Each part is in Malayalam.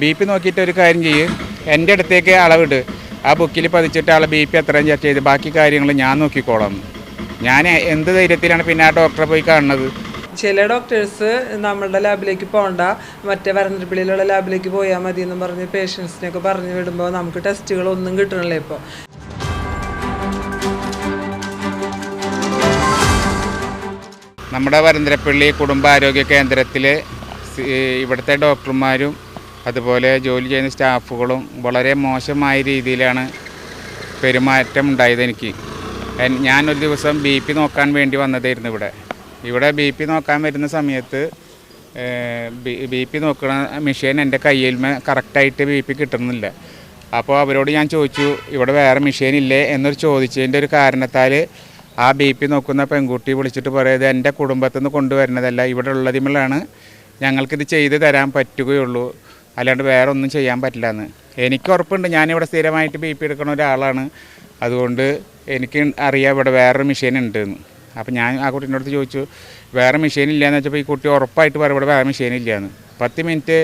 ബി പി നോക്കിയിട്ട് ഒരു കാര്യം ചെയ്യ്. എന്റെ അടുത്തേക്ക് അളവിട്. ആ ബുക്കിൽ പതിച്ചിട്ട് ആളെ ബി പി എത്രയും ചെക്ക് ചെയ്ത്. ബാക്കി കാര്യങ്ങൾ ഞാൻ നോക്കിക്കോളാം. ഞാൻ എന്ത് ധൈര്യത്തിലാണ് പിന്നെ ആ ഡോക്ടറെ പോയി കാണുന്നത്? ചില ഡോക്ടേഴ്സ് നമ്മളുടെ ലാബിലേക്ക് പോകണ്ട മറ്റേ വരന്തരപ്പള്ളിയിലുള്ള ലാബിലേക്ക് പോയാൽ മതി എന്ന് പറഞ്ഞ് പേഷ്യൻസിനെയൊക്കെ പറഞ്ഞു വിടുമ്പോൾ നമുക്ക് ടെസ്റ്റുകളൊന്നും കിട്ടണില്ല ഇപ്പോൾ. നമ്മുടെ വരന്തരപ്പള്ളി കുടുംബാരോഗ്യ കേന്ദ്രത്തിൽ ഇവിടുത്തെ ഡോക്ടർമാരും അതുപോലെ ജോലി ചെയ്യുന്ന സ്റ്റാഫുകളും വളരെ മോശമായ രീതിയിലാണ് പെരുമാറ്റം ഉണ്ടായത് എനിക്ക്. ഞാനൊരു ദിവസം ബി പി നോക്കാൻ വേണ്ടി വന്നതായിരുന്നു ഇവിടെ. ഇവിടെ ബി പി നോക്കാൻ വരുന്ന സമയത്ത് ബി പി നോക്കുന്ന മെഷീൻ എന്റെ കയ്യിൽ കറക്റ്റായിട്ട് ബി പി കിട്ടുന്നില്ല. അപ്പോൾ അവരോട് ഞാൻ ചോദിച്ചു ഇവിടെ വേറെ മെഷീൻ ഇല്ലേ? എന്നൊരു ചോദിച്ചതിന്റെ ഒരു കാരണത്താൽ ആ ബി പി നോക്കുന്ന പെൺകുട്ടി വിളിച്ചിട്ട് പറയുന്നത് എന്റെ കുടുംബത്തിൽ നിന്ന് കൊണ്ടുവരുന്നതല്ല ഇവിടെ ഉള്ളതിമുള്ളാണ് ഞങ്ങൾക്കിത് ചെയ്ത് തരാൻ പറ്റുകയുള്ളൂ. അല്ലാണ്ട് വേറെ ഒന്നും ചെയ്യാൻ പറ്റില്ല എന്ന് എനിക്ക് ഉറപ്പുണ്ട്. ഞാനിവിടെ സ്ഥിരമായിട്ട് ബി പി എടുക്കുന്ന ഒരാളാണ്. അതുകൊണ്ട് എനിക്ക് അറിയാം ഇവിടെ വേറൊരു മെഷീൻ ഉണ്ട് എന്ന് അപ്പോൾ ഞാൻ ആ കുട്ടീന്റെ അടുത്ത് ചോദിച്ചു വേറെ മെഷീൻ ഇല്ലയെന്ന് വെച്ചപ്പോൾ ഈ കുട്ടി ഉറപ്പായിട്ട് പറയും ഇവിടെ വേറെ മെഷീൻ ഇല്ലയെന്ന് പത്ത് മിനിറ്റ്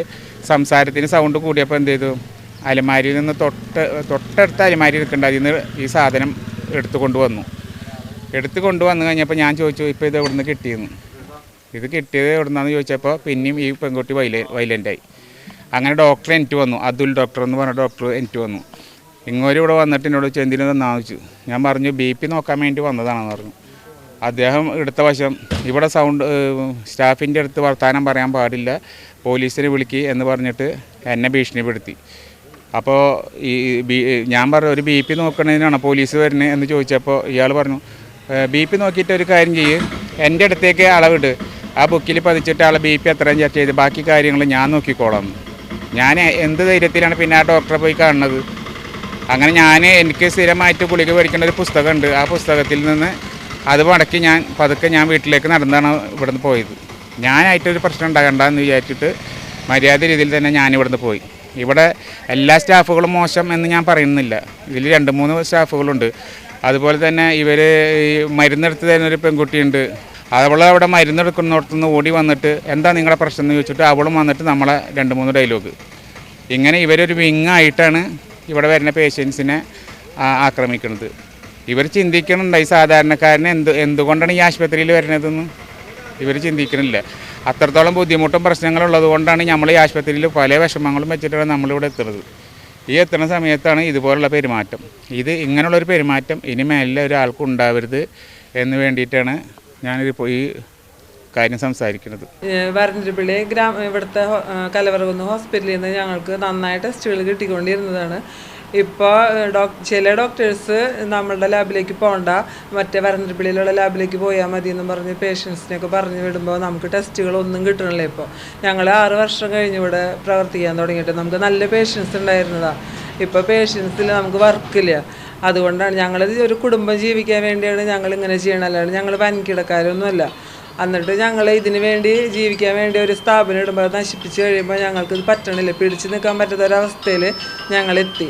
സംസാരത്തിന് സൗണ്ട് കൂടിയപ്പോൾ എന്ത് ചെയ്തു? അലമാരിയിൽ നിന്ന് തൊട്ട് തൊട്ടടുത്ത അലമാരി എടുക്കേണ്ട അതിൽ നിന്ന് ഈ സാധനം എടുത്തു കൊണ്ടുവന്നു. എടുത്തു കൊണ്ടുവന്നു കഴിഞ്ഞപ്പോൾ ഞാൻ ചോദിച്ചു ഇപ്പോൾ ഇത് എവിടെ നിന്ന് കിട്ടിയെന്ന്? ഇത് കിട്ടിയത് എവിടെ നിന്നാണെന്ന് ചോദിച്ചപ്പോൾ പിന്നെയും ഈ പെൺകുട്ടി വൈല വൈലന്റായി അങ്ങനെ ഡോക്ടർ എനിക്ക് വന്നു. അതുൽ ഡോക്ടർ എന്ന് പറഞ്ഞ ഡോക്ടർ എനിക്ക് വന്നു. ഇങ്ങോട്ട് ഇവിടെ വന്നിട്ട് എന്നോട് ചെന്തിന് തന്നാന്ന് ഞാൻ പറഞ്ഞു ബി പി നോക്കാൻ വേണ്ടി വന്നതാണെന്ന് പറഞ്ഞു. അദ്ദേഹം എടുത്ത വശം ഇവിടെ സൗണ്ട് സ്റ്റാഫിന്റെ അടുത്ത് വർത്തമാനം പറയാൻ പാടില്ല. പോലീസിനെ വിളിക്കുക എന്ന് പറഞ്ഞിട്ട് എന്നെ ഭീഷണിപ്പെടുത്തി. അപ്പോൾ ഈ ഞാൻ പറഞ്ഞു ഒരു ബി പി നോക്കണതിനാണ് പോലീസ് വരുന്നത് എന്ന് ചോദിച്ചപ്പോൾ ഇയാൾ പറഞ്ഞു ബി പി നോക്കിയിട്ട് ഒരു കാര്യം ചെയ്യ്. എന്റെ അടുത്തേക്ക് അളവിട്. ആ ബുക്കിൽ പതിച്ചിട്ട് ആളെ ബി പി എത്രയും ചെക്ക് ചെയ്ത്. ബാക്കി കാര്യങ്ങൾ ഞാൻ നോക്കിക്കോളാം. ഞാൻ എന്ത് ധൈര്യത്തിലാണ് പിന്നെ ആ ഡോക്ടറെ പോയി കാണുന്നത്? അങ്ങനെ ഞാൻ എനിക്ക് സ്ഥിരമായിട്ട് ഗുളിക മേടിക്കേണ്ട ഒരു പുസ്തകമുണ്ട്. ആ പുസ്തകത്തിൽ നിന്ന് അത് മടക്കി ഞാൻ പതുക്കെ ഞാൻ വീട്ടിലേക്ക് നടന്നാണ് ഇവിടുന്ന് പോയത്. ഞാനായിട്ടൊരു പ്രശ്നം ഉണ്ടാകണ്ടെന്ന് വിചാരിച്ചിട്ട് മര്യാദ രീതിയിൽ തന്നെ ഞാൻ ഇവിടുന്ന് പോയി. ഇവിടെ എല്ലാ സ്റ്റാഫുകളും മോശം എന്ന് ഞാൻ പറയുന്നില്ല. ഇതിൽ രണ്ട് മൂന്ന് സ്റ്റാഫുകളുണ്ട്. അതുപോലെ തന്നെ ഇവർ ഈ മരുന്നെടുത്ത് തരുന്ന ഒരു പെൺകുട്ടിയുണ്ട്. അവൾ അവിടെ മരുന്നെടുക്കുന്നിടത്തുനിന്ന് ഓടി വന്നിട്ട് എന്താ നിങ്ങളുടെ പ്രശ്നം? എന്ന് ചോദിച്ചിട്ട് അവളും വന്നിട്ട് നമ്മളെ രണ്ട് മൂന്ന് ഡയലോഗ് ഇങ്ങനെ ഇവരൊരു വിങ്ങായിട്ടാണ് ഇവിടെ വരുന്ന പേഷ്യൻസിനെ ആക്രമിക്കുന്നത്. ഇവർ ചിന്തിക്കണുണ്ട് ഈ സാധാരണക്കാരനെ എന്ത് എന്തുകൊണ്ടാണ് ഈ ആശുപത്രിയിൽ വരുന്നതെന്ന്? ഇവർ ചിന്തിക്കണില്ല. അത്രത്തോളം ബുദ്ധിമുട്ടും പ്രശ്നങ്ങളും ഉള്ളതുകൊണ്ടാണ് നമ്മൾ ഈ ആശുപത്രിയിൽ പല വിഷമങ്ങളും വെച്ചിട്ടാണ് നമ്മളിവിടെ എത്തുന്നത്. ഈ എത്തുന്ന സമയത്താണ് ഇതുപോലുള്ള പെരുമാറ്റം. ഇത് ഇങ്ങനെയുള്ളൊരു പെരുമാറ്റം ഇനി മേലിൽ ഒരാൾക്കും ഉണ്ടാവരുത് എന്ന് വേണ്ടിയിട്ടാണ് ഞാനൊരു ഈ കാര്യം സംസാരിക്കുന്നത്. വരന്തരപ്പള്ളി ഗ്രാമ ഇവിടുത്തെ കലവറകുന്ന് ഹോസ്പിറ്റലിൽ നിന്ന് ഞങ്ങൾക്ക് നന്നായി ടെസ്റ്റുകൾ കിട്ടിക്കൊണ്ടിരുന്നതാണ്. ഇപ്പോൾ ഡോക് ചില ഡോക്ടേഴ്സ് നമ്മളുടെ ലാബിലേക്ക് പോകണ്ട മറ്റേ വരന്തരപ്പള്ളിയിലുള്ള ലാബിലേക്ക് പോയാൽ മതി എന്ന് പറഞ്ഞ് പേഷ്യൻസിനെയൊക്കെ പറഞ്ഞു വിടുമ്പോൾ നമുക്ക് ടെസ്റ്റുകളൊന്നും കിട്ടണില്ല ഇപ്പോൾ ഞങ്ങൾ ആറ് വർഷം കഴിഞ്ഞ് ഇവിടെ പ്രവർത്തിക്കാൻ തുടങ്ങിയിട്ട് നമുക്ക് നല്ല പേഷ്യൻസ് ഉണ്ടായിരുന്നതാണ് ഇപ്പോൾ പേഷ്യൻസിൽ നമുക്ക് വർക്കില്ല. അതുകൊണ്ടാണ് ഞങ്ങളിത് ഒരു കുടുംബം ജീവിക്കാൻ വേണ്ടിയാണ് ഞങ്ങൾ ഇങ്ങനെ ചെയ്യണം ഞങ്ങൾ വൻകിടക്കാരൊന്നുമല്ല എന്നിട്ട് ഞങ്ങൾ ഇതിന് വേണ്ടി ജീവിക്കാൻ വേണ്ടി ഒരു സ്ഥാപനം ഇടുമ്പോൾ നശിപ്പിച്ച് കഴിയുമ്പോൾ ഞങ്ങൾക്ക് ഇത് പറ്റണില്ല. പിടിച്ചു നിൽക്കാൻ പറ്റാത്ത ഒരവസ്ഥയിൽ ഞങ്ങൾ എത്തി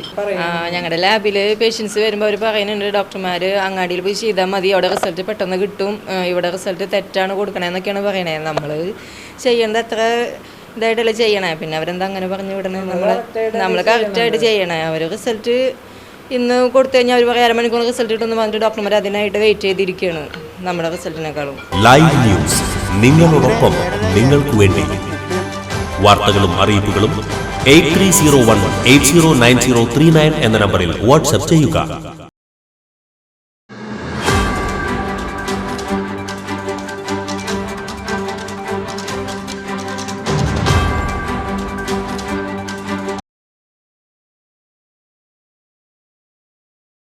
ഞങ്ങളുടെ ലാബിൽ പേഷ്യൻസ് വരുമ്പോൾ അവർ പറയുന്നുണ്ട് ഡോക്ടർമാർ അങ്ങാടിയിൽ പോയി ചെയ്താൽ മതി അവിടെ റിസൾട്ട് പെട്ടെന്ന് കിട്ടും. ഇവിടെ റിസൾട്ട് തെറ്റാണ് കൊടുക്കണേന്നൊക്കെയാണ് പറയണേ. നമ്മൾ ചെയ്യേണ്ടത് അത്ര ഇതായിട്ടല്ലേ ചെയ്യണേ. പിന്നെ അവരെന്താ അങ്ങനെ പറഞ്ഞു വിടണേ? നമ്മൾ നമ്മൾ കറക്റ്റായിട്ട് ചെയ്യണേ അവർ റിസൾട്ട് ഇന്ന് കൊടുത്തു കഴിഞ്ഞാൽ അവർ പറയാം അരമണിക്കൂർ റിസൾട്ട് കിട്ടുമെന്ന് പറഞ്ഞിട്ട് ഡോക്ടർമാർ അതിനായിട്ട് വെയിറ്റ് ചെയ്തിരിക്കുകയാണ് നമ്മുടെ റിസൾട്ടിനേക്കാളും. ലൈവ് ന്യൂസ് നിങ്ങളോടൊപ്പം നിങ്ങൾക്ക് വേണ്ടി. വാർത്തകളും അറിയിപ്പുകളും eight three zero one eight zero nine zero three nine എന്ന നമ്പറിൽ വാട്സ്ആപ്പ് ചെയ്യുക.